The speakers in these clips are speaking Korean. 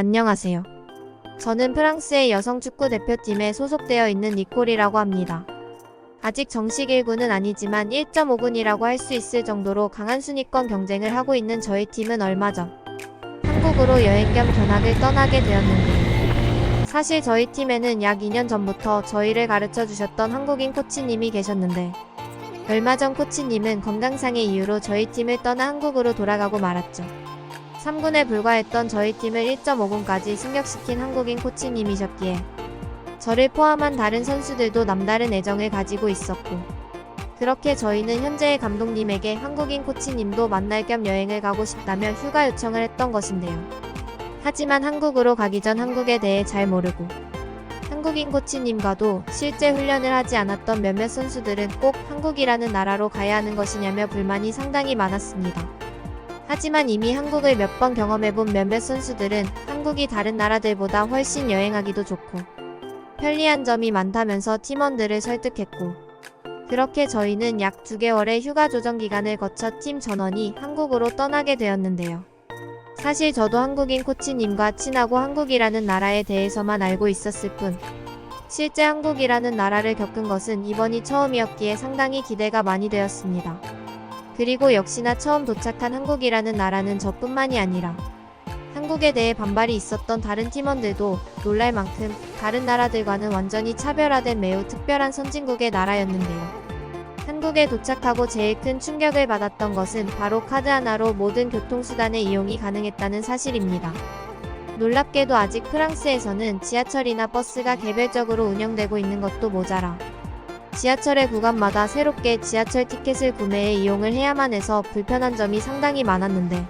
안녕하세요. 저는 프랑스의 여성 축구 대표팀에 소속되어 있는 니콜이라고 합니다. 아직 정식 1군은 아니지만 1.5군이라고 할 수 있을 정도로 강한 순위권 경쟁을 하고 있는 저희 팀은 얼마 전 한국으로 여행 겸 견학을 떠나게 되었는데요. 사실 저희 팀에는 약 2년 전부터 저희를 가르쳐 주셨던 한국인 코치님이 계셨는데 얼마 전 코치님은 건강상의 이유로 저희 팀을 떠나 한국으로 돌아가고 말았죠. 3군에 불과했던 저희 팀을 1.5군까지 승격시킨 한국인 코치님이셨기에 저를 포함한 다른 선수들도 남다른 애정을 가지고 있었고 그렇게 저희는 현재의 감독님에게 한국인 코치님도 만날 겸 여행을 가고 싶다며 휴가 요청을 했던 것인데요. 하지만 한국으로 가기 전 한국에 대해 잘 모르고 한국인 코치님과도 실제 훈련을 하지 않았던 몇몇 선수들은 꼭 한국이라는 나라로 가야 하는 것이냐며 불만이 상당히 많았습니다. 하지만 이미 한국을 몇 번 경험해본 몇몇 선수들은 한국이 다른 나라들보다 훨씬 여행하기도 좋고 편리한 점이 많다면서 팀원들을 설득했고 그렇게 저희는 약 2개월의 휴가 조정 기간을 거쳐 팀 전원이 한국으로 떠나게 되었는데요. 사실 저도 한국인 코치님과 친하고 한국이라는 나라에 대해서만 알고 있었을 뿐 실제 한국이라는 나라를 겪은 것은 이번이 처음이었기에 상당히 기대가 많이 되었습니다. 그리고 역시나 처음 도착한 한국이라는 나라는 저뿐만이 아니라 한국에 대해 반발이 있었던 다른 팀원들도 놀랄 만큼 다른 나라들과는 완전히 차별화된 매우 특별한 선진국의 나라였는데요. 한국에 도착하고 제일 큰 충격을 받았던 것은 바로 카드 하나로 모든 교통수단의 이용이 가능했다는 사실입니다. 놀랍게도 아직 프랑스에서는 지하철이나 버스가 개별적으로 운영되고 있는 것도 모자라 지하철의 구간마다 새롭게 지하철 티켓을 구매해 이용을 해야만 해서 불편한 점이 상당히 많았는데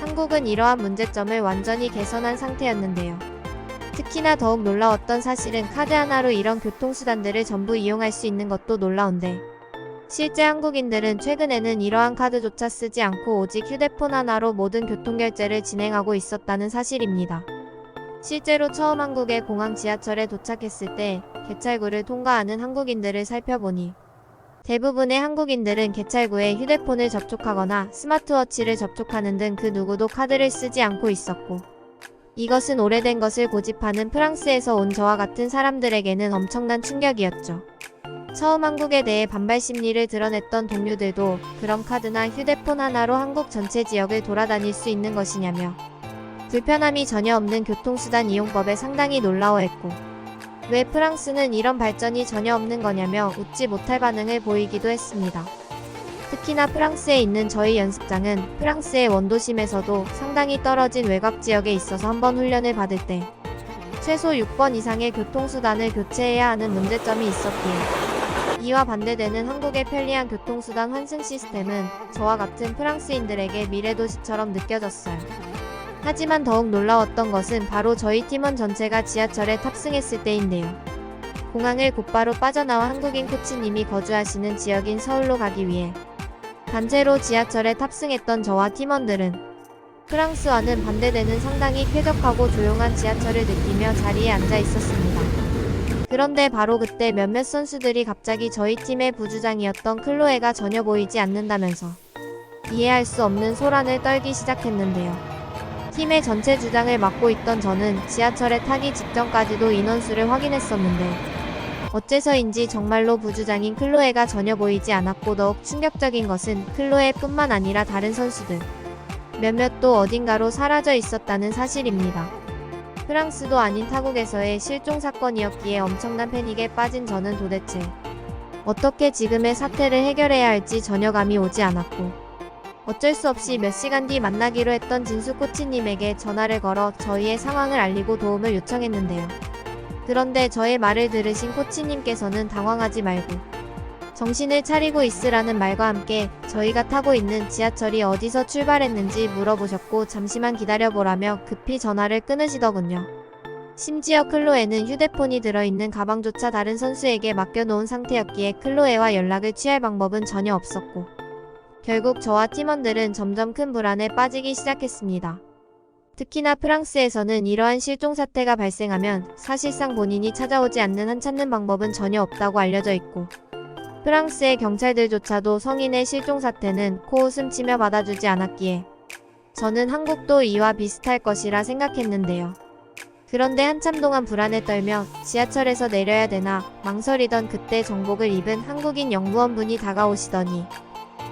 한국은 이러한 문제점을 완전히 개선한 상태였는데요. 특히나 더욱 놀라웠던 사실은 카드 하나로 이런 교통수단들을 전부 이용할 수 있는 것도 놀라운데 실제 한국인들은 최근에는 이러한 카드조차 쓰지 않고 오직 휴대폰 하나로 모든 교통결제를 진행하고 있었다는 사실입니다. 실제로 처음 한국의 공항 지하철에 도착했을 때 개찰구를 통과하는 한국인들을 살펴보니 대부분의 한국인들은 개찰구에 휴대폰을 접촉하거나 스마트워치를 접촉하는 등 그 누구도 카드를 쓰지 않고 있었고 이것은 오래된 것을 고집하는 프랑스에서 온 저와 같은 사람들에게는 엄청난 충격이었죠. 처음 한국에 대해 반발 심리를 드러냈던 동료들도 그럼 카드나 휴대폰 하나로 한국 전체 지역을 돌아다닐 수 있는 것이냐며 불편함이 전혀 없는 교통수단 이용법에 상당히 놀라워했고 왜 프랑스는 이런 발전이 전혀 없는 거냐며 웃지 못할 반응을 보이기도 했습니다. 특히나 프랑스에 있는 저희 연습장은 프랑스의 원도심에서도 상당히 떨어진 외곽 지역에 있어서 한번 훈련을 받을 때 최소 6번 이상의 교통수단을 교체해야 하는 문제점이 있었기에 이와 반대되는 한국의 편리한 교통수단 환승 시스템은 저와 같은 프랑스인들에게 미래도시처럼 느껴졌어요. 하지만 더욱 놀라웠던 것은 바로 저희 팀원 전체가 지하철에 탑승했을 때인데요. 공항을 곧바로 빠져나와 한국인 코치님이 거주하시는 지역인 서울로 가기 위해 단체로 지하철에 탑승했던 저와 팀원들은 프랑스와는 반대되는 상당히 쾌적하고 조용한 지하철을 느끼며 자리에 앉아 있었습니다. 그런데 바로 그때 몇몇 선수들이 갑자기 저희 팀의 부주장이었던 클로에가 전혀 보이지 않는다면서 이해할 수 없는 소란을 떨기 시작했는데요. 팀의 전체 주장을 맡고 있던 저는 지하철에 타기 직전까지도 인원수를 확인했었는데 어째서인지 정말로 부주장인 클로에가 전혀 보이지 않았고 더욱 충격적인 것은 클로에뿐만 아니라 다른 선수들 몇몇도 어딘가로 사라져 있었다는 사실입니다. 프랑스도 아닌 타국에서의 실종 사건이었기에 엄청난 패닉에 빠진 저는 도대체 어떻게 지금의 사태를 해결해야 할지 전혀 감이 오지 않았고 어쩔 수 없이 몇 시간 뒤 만나기로 했던 진수 코치님에게 전화를 걸어 저희의 상황을 알리고 도움을 요청했는데요. 그런데 저의 말을 들으신 코치님께서는 당황하지 말고 정신을 차리고 있으라는 말과 함께 저희가 타고 있는 지하철이 어디서 출발했는지 물어보셨고 잠시만 기다려보라며 급히 전화를 끊으시더군요. 심지어 클로에는 휴대폰이 들어있는 가방조차 다른 선수에게 맡겨놓은 상태였기에 클로에와 연락을 취할 방법은 전혀 없었고 결국 저와 팀원들은 점점 큰 불안에 빠지기 시작했습니다. 특히나 프랑스에서는 이러한 실종 사태가 발생하면 사실상 본인이 찾아오지 않는 한 찾는 방법은 전혀 없다고 알려져 있고 프랑스의 경찰들조차도 성인의 실종 사태는 코웃음 치며 받아주지 않았기에 저는 한국도 이와 비슷할 것이라 생각했는데요. 그런데 한참 동안 불안에 떨며 지하철에서 내려야 되나 망설이던 그때 정복을 입은 한국인 영무원분이 다가오시더니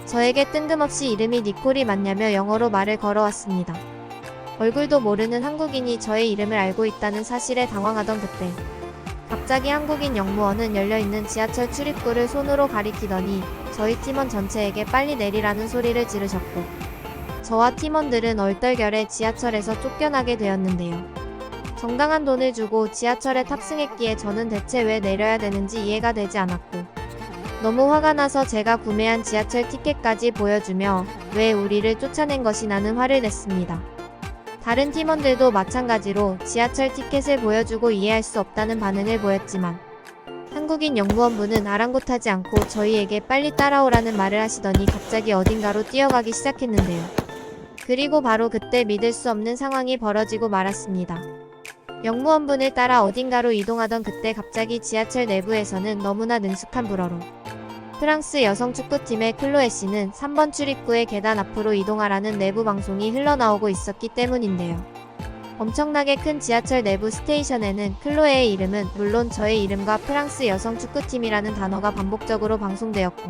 저에게 뜬금없이 이름이 니콜이 맞냐며 영어로 말을 걸어왔습니다. 얼굴도 모르는 한국인이 저의 이름을 알고 있다는 사실에 당황하던 그때 갑자기 한국인 영무원은 열려있는 지하철 출입구를 손으로 가리키더니 저희 팀원 전체에게 빨리 내리라는 소리를 지르셨고 저와 팀원들은 얼떨결에 지하철에서 쫓겨나게 되었는데요. 정당한 돈을 주고 지하철에 탑승했기에 저는 대체 왜 내려야 되는지 이해가 되지 않았고 너무 화가 나서 제가 구매한 지하철 티켓까지 보여주며 왜 우리를 쫓아낸 것이 나는 화를 냈습니다. 다른 팀원들도 마찬가지로 지하철 티켓을 보여주고 이해할 수 없다는 반응을 보였지만 한국인 영무원분은 아랑곳하지 않고 저희에게 빨리 따라오라는 말을 하시더니 갑자기 어딘가로 뛰어가기 시작했는데요. 그리고 바로 그때 믿을 수 없는 상황이 벌어지고 말았습니다. 영무원분을 따라 어딘가로 이동하던 그때 갑자기 지하철 내부에서는 너무나 능숙한 불어로 프랑스 여성 축구팀의 클로에 씨는 3번 출입구의 계단 앞으로 이동하라는 내부 방송이 흘러나오고 있었기 때문인데요. 엄청나게 큰 지하철 내부 스테이션에는 클로에의 이름은 물론 저의 이름과 프랑스 여성 축구팀이라는 단어가 반복적으로 방송되었고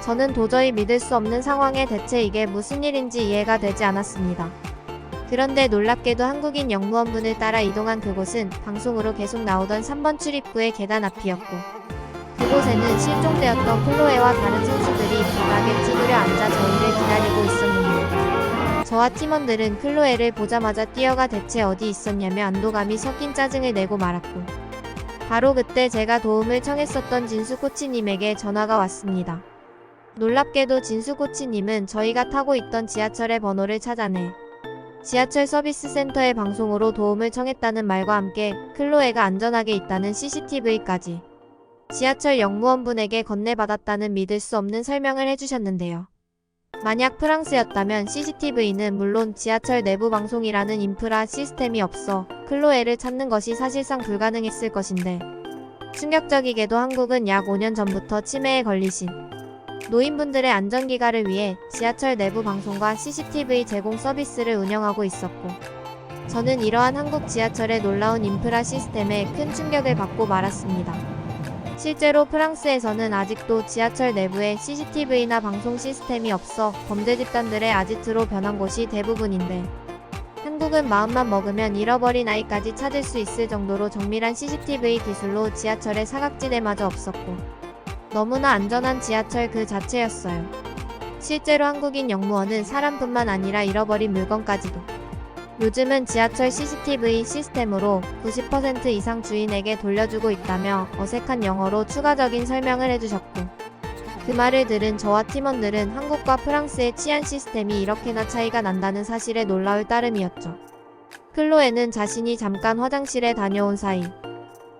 저는 도저히 믿을 수 없는 상황에 대체 이게 무슨 일인지 이해가 되지 않았습니다. 그런데 놀랍게도 한국인 영무원분을 따라 이동한 그곳은 방송으로 계속 나오던 3번 출입구의 계단 앞이었고 그곳에는 실종되었던 클로에와 다른 선수들이 바닥에 찌그려 앉아 저희를 기다리고 있었는데 저와 팀원들은 클로에를 보자마자 뛰어가 대체 어디 있었냐며 안도감이 섞인 짜증을 내고 말았고 바로 그때 제가 도움을 청했었던 진수 코치님에게 전화가 왔습니다. 놀랍게도 진수 코치님은 저희가 타고 있던 지하철의 번호를 찾아내 지하철 서비스 센터의 방송으로 도움을 청했다는 말과 함께 클로에가 안전하게 있다는 CCTV까지 지하철 영무원분에게 건네받았다는 믿을 수 없는 설명을 해주셨는데요. 만약 프랑스였다면 CCTV는 물론 지하철 내부 방송이라는 인프라 시스템이 없어 클로에를 찾는 것이 사실상 불가능했을 것인데 충격적이게도 한국은 약 5년 전부터 치매에 걸리신 노인분들의 안전기가를 위해 지하철 내부 방송과 CCTV 제공 서비스를 운영하고 있었고 저는 이러한 한국 지하철의 놀라운 인프라 시스템에 큰 충격을 받고 말았습니다. 실제로 프랑스에서는 아직도 지하철 내부에 CCTV나 방송 시스템이 없어 범죄 집단들의 아지트로 변한 곳이 대부분인데 한국은 마음만 먹으면 잃어버린 아이까지 찾을 수 있을 정도로 정밀한 CCTV 기술로 지하철의 사각지대마저 없었고 너무나 안전한 지하철 그 자체였어요. 실제로 한국인 영무원은 사람뿐만 아니라 잃어버린 물건까지도 요즘은 지하철 CCTV 시스템으로 90% 이상 주인에게 돌려주고 있다며 어색한 영어로 추가적인 설명을 해주셨고 그 말을 들은 저와 팀원들은 한국과 프랑스의 치안 시스템이 이렇게나 차이가 난다는 사실에 놀라울 따름이었죠. 클로에는 자신이 잠깐 화장실에 다녀온 사이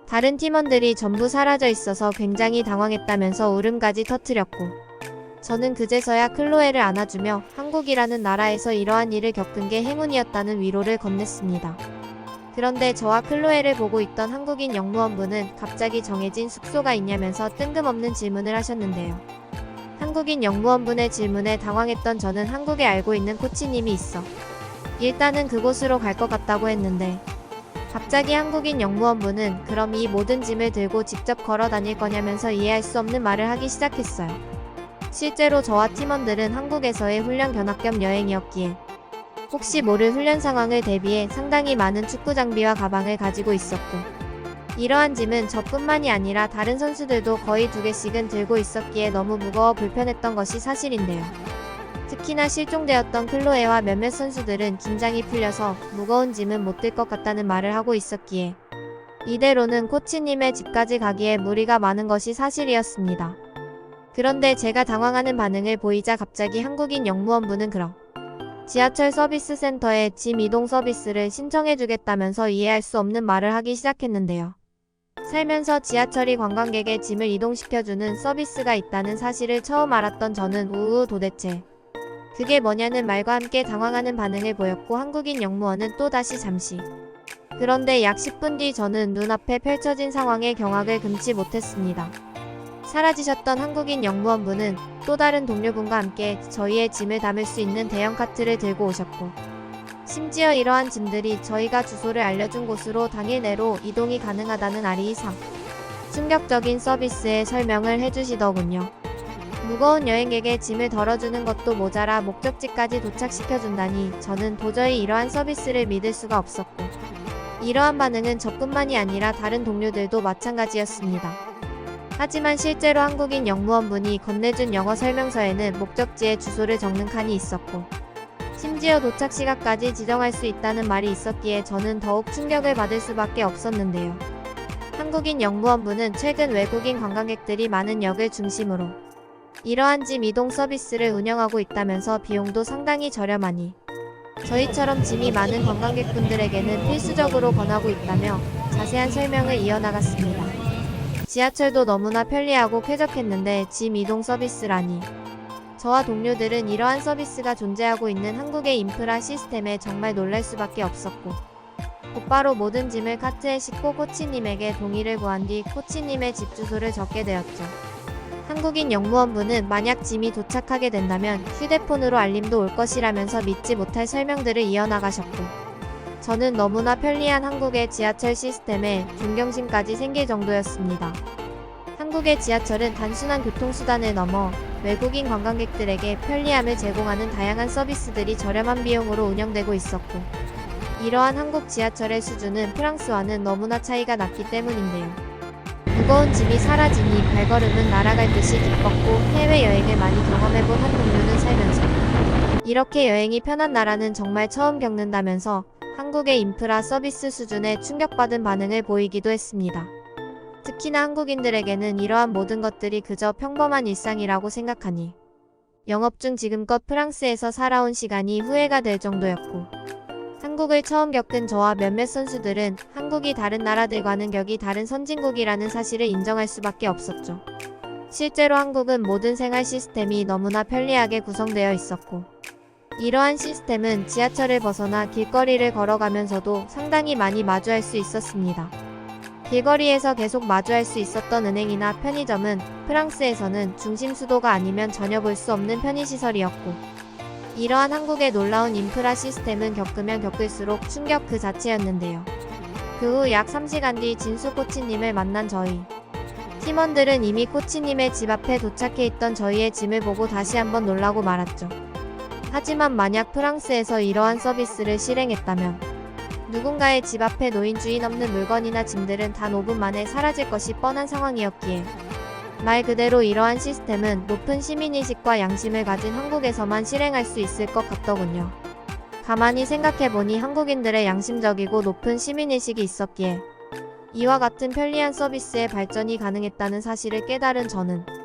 다른 팀원들이 전부 사라져 있어서 굉장히 당황했다면서 울음까지 터뜨렸고 저는 그제서야 클로에를 안아주며 한국이라는 나라에서 이러한 일을 겪은 게 행운이었다는 위로를 건넸습니다. 그런데 저와 클로에를 보고 있던 한국인 영무원분은 갑자기 정해진 숙소가 있냐면서 뜬금없는 질문을 하셨는데요. 한국인 영무원분의 질문에 당황했던 저는 한국에 알고 있는 코치님이 있어 일단은 그곳으로 갈 것 같다고 했는데 갑자기 한국인 영무원분은 그럼 이 모든 짐을 들고 직접 걸어 다닐 거냐면서 이해할 수 없는 말을 하기 시작했어요. 실제로 저와 팀원들은 한국에서의 훈련 견학 겸 여행이었기에 혹시 모를 훈련 상황을 대비해 상당히 많은 축구 장비와 가방을 가지고 있었고 이러한 짐은 저뿐만이 아니라 다른 선수들도 거의 두 개씩은 들고 있었기에 너무 무거워 불편했던 것이 사실인데요. 특히나 실종되었던 클로에와 몇몇 선수들은 긴장이 풀려서 무거운 짐은 못 들 것 같다는 말을 하고 있었기에 이대로는 코치님의 집까지 가기에 무리가 많은 것이 사실이었습니다. 그런데 제가 당황하는 반응을 보이자 갑자기 한국인 영무원분은 그럼 지하철 서비스 센터에 짐 이동 서비스를 신청해 주겠다면서 이해할 수 없는 말을 하기 시작했는데요. 살면서 지하철이 관광객의 짐을 이동시켜주는 서비스가 있다는 사실을 처음 알았던 저는 우우 도대체 그게 뭐냐는 말과 함께 당황하는 반응을 보였고 한국인 영무원은 또다시 잠시 그런데 약 10분 뒤 저는 눈앞에 펼쳐진 상황에 경악을 금치 못했습니다. 사라지셨던 한국인 영무원분은 또 다른 동료분과 함께 저희의 짐을 담을 수 있는 대형 카트를 들고 오셨고 심지어 이러한 짐들이 저희가 주소를 알려준 곳으로 당일 내로 이동이 가능하다는 아리 이상 충격적인 서비스의 설명을 해주시더군요. 무거운 여행객의 짐을 덜어주는 것도 모자라 목적지까지 도착시켜준다니 저는 도저히 이러한 서비스를 믿을 수가 없었고 이러한 반응은 저뿐만이 아니라 다른 동료들도 마찬가지였습니다. 하지만 실제로 한국인 영무원분이 건네준 영어 설명서에는 목적지의 주소를 적는 칸이 있었고 심지어 도착 시각까지 지정할 수 있다는 말이 있었기에 저는 더욱 충격을 받을 수밖에 없었는데요. 한국인 영무원분은 최근 외국인 관광객들이 많은 역을 중심으로 이러한 짐 이동 서비스를 운영하고 있다면서 비용도 상당히 저렴하니 저희처럼 짐이 많은 관광객분들에게는 필수적으로 권하고 있다며 자세한 설명을 이어나갔습니다. 지하철도 너무나 편리하고 쾌적했는데 짐 이동 서비스라니. 저와 동료들은 이러한 서비스가 존재하고 있는 한국의 인프라 시스템에 정말 놀랄 수밖에 없었고 곧바로 모든 짐을 카트에 싣고 코치님에게 동의를 구한 뒤 코치님의 집 주소를 적게 되었죠. 한국인 영무원분은 만약 짐이 도착하게 된다면 휴대폰으로 알림도 올 것이라면서 믿지 못할 설명들을 이어나가셨고 저는 너무나 편리한 한국의 지하철 시스템에 존경심까지 생길 정도였습니다. 한국의 지하철은 단순한 교통수단을 넘어 외국인 관광객들에게 편리함을 제공하는 다양한 서비스들이 저렴한 비용으로 운영되고 있었고 이러한 한국 지하철의 수준은 프랑스와는 너무나 차이가 났기 때문인데요. 무거운 짐이 사라지니 발걸음은 날아갈 듯이 기뻤고 해외여행을 많이 경험해본 한 동료는 살면서 이렇게 여행이 편한 나라는 정말 처음 겪는다면서 한국의 인프라 서비스 수준에 충격받은 반응을 보이기도 했습니다. 특히나 한국인들에게는 이러한 모든 것들이 그저 평범한 일상이라고 생각하니 영업 중 지금껏 프랑스에서 살아온 시간이 후회가 될 정도였고 한국을 처음 겪은 저와 몇몇 선수들은 한국이 다른 나라들과는 격이 다른 선진국이라는 사실을 인정할 수밖에 없었죠. 실제로 한국은 모든 생활 시스템이 너무나 편리하게 구성되어 있었고 이러한 시스템은 지하철을 벗어나 길거리를 걸어가면서도 상당히 많이 마주할 수 있었습니다. 길거리에서 계속 마주할 수 있었던 은행이나 편의점은 프랑스에서는 중심 수도가 아니면 전혀 볼 수 없는 편의시설이었고 이러한 한국의 놀라운 인프라 시스템은 겪으면 겪을수록 충격 그 자체였는데요. 그 후 약 3시간 뒤 진수 코치님을 만난 저희. 팀원들은 이미 코치님의 집 앞에 도착해 있던 저희의 짐을 보고 다시 한번 놀라고 말았죠. 하지만 만약 프랑스에서 이러한 서비스를 실행했다면 누군가의 집 앞에 놓인 주인 없는 물건이나 짐들은 단 5분 만에 사라질 것이 뻔한 상황이었기에 말 그대로 이러한 시스템은 높은 시민의식과 양심을 가진 한국에서만 실행할 수 있을 것 같더군요. 가만히 생각해보니 한국인들의 양심적이고 높은 시민의식이 있었기에 이와 같은 편리한 서비스의 발전이 가능했다는 사실을 깨달은 저는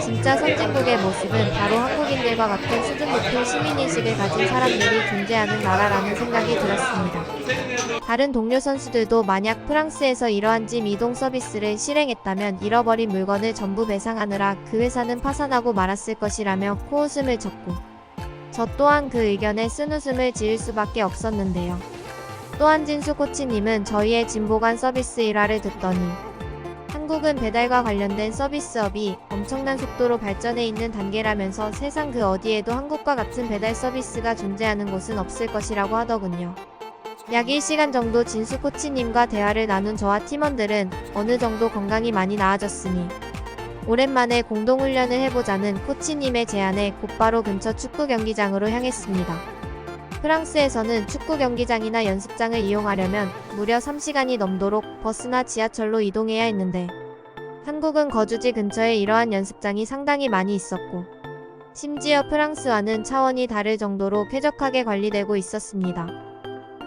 진짜 선진국의 모습은 바로 한국인들과 같은 수준 높은 시민의식을 가진 사람들이 존재하는 나라라는 생각이 들었습니다. 다른 동료 선수들도 만약 프랑스에서 이러한 짐 이동 서비스를 실행했다면 잃어버린 물건을 전부 배상하느라 그 회사는 파산하고 말았을 것이라며 코웃음을 쳤고 저 또한 그 의견에 쓴웃음을 지을 수밖에 없었는데요. 또한 진수 코치님은 저희의 짐 보관 서비스 일화를 듣더니 한국은 배달과 관련된 서비스업이 엄청난 속도로 발전해 있는 단계라면서 세상 그 어디에도 한국과 같은 배달 서비스가 존재하는 곳은 없을 것이라고 하더군요. 약 1시간 정도 진수 코치님과 대화를 나눈 저와 팀원들은 어느 정도 건강이 많이 나아졌으니 오랜만에 공동훈련을 해보자는 코치님의 제안에 곧바로 근처 축구 경기장으로 향했습니다. 프랑스에서는 축구 경기장이나 연습장을 이용하려면 무려 3시간이 넘도록 버스나 지하철로 이동해야 했는데 한국은 거주지 근처에 이러한 연습장이 상당히 많이 있었고 심지어 프랑스와는 차원이 다를 정도로 쾌적하게 관리되고 있었습니다.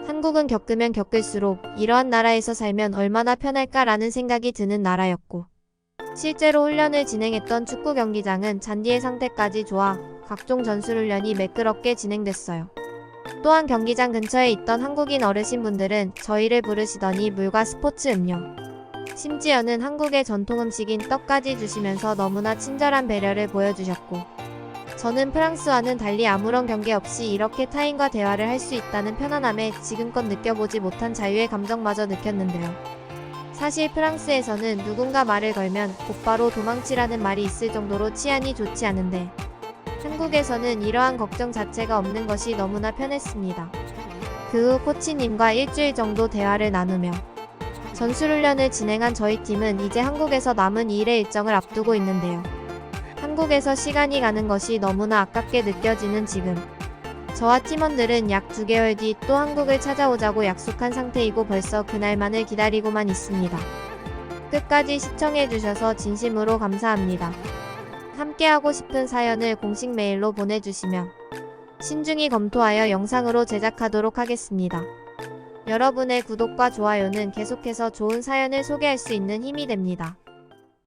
한국은 겪으면 겪을수록 이러한 나라에서 살면 얼마나 편할까라는 생각이 드는 나라였고 실제로 훈련을 진행했던 축구 경기장은 잔디의 상태까지 좋아 각종 전술 훈련이 매끄럽게 진행됐어요. 또한 경기장 근처에 있던 한국인 어르신분들은 저희를 부르시더니 물과 스포츠 음료, 심지어는 한국의 전통 음식인 떡까지 주시면서 너무나 친절한 배려를 보여주셨고, 저는 프랑스와는 달리 아무런 경계 없이 이렇게 타인과 대화를 할 수 있다는 편안함에 지금껏 느껴보지 못한 자유의 감정마저 느꼈는데요. 사실 프랑스에서는 누군가 말을 걸면 곧바로 도망치라는 말이 있을 정도로 치안이 좋지 않은데 한국에서는 이러한 걱정 자체가 없는 것이 너무나 편했습니다. 그 후 코치님과 일주일 정도 대화를 나누며 전술훈련을 진행한 저희 팀은 이제 한국에서 남은 2일의 일정을 앞두고 있는데요. 한국에서 시간이 가는 것이 너무나 아깝게 느껴지는 지금. 저와 팀원들은 약 2개월 뒤 또 한국을 찾아오자고 약속한 상태이고 벌써 그날만을 기다리고만 있습니다. 끝까지 시청해주셔서 진심으로 감사합니다. 함께하고 싶은 사연을 공식 메일로 보내주시면 신중히 검토하여 영상으로 제작하도록 하겠습니다. 여러분의 구독과 좋아요는 계속해서 좋은 사연을 소개할 수 있는 힘이 됩니다.